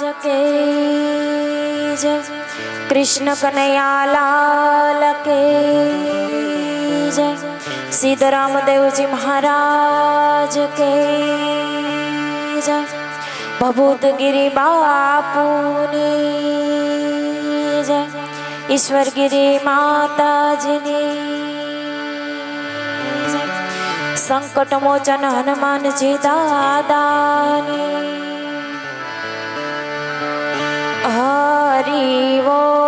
जके जय कृष्ण कन्हैया लाल के जय सीताराम देव जी महाराज के जय भभूत गिरी बापूनी जय ईश्वर गिरी माता जिनी संकट मोचन हनुमान जी दादानी हरिवो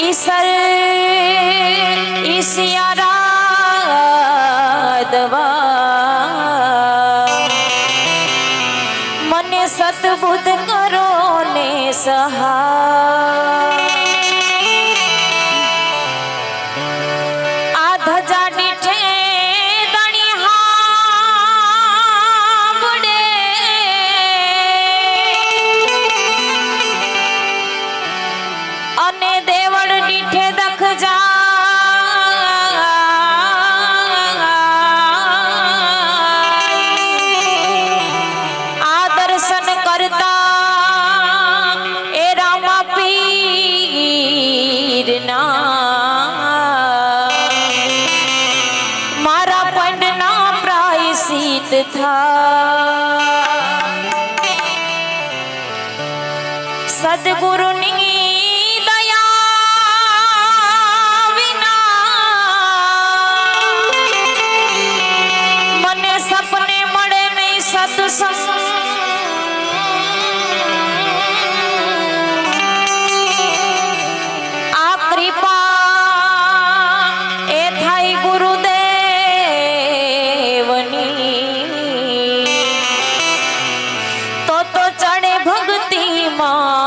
ઈસર ઈશિયારાદવા મને સતબુદ્ધ કરો ને સહા た。আমার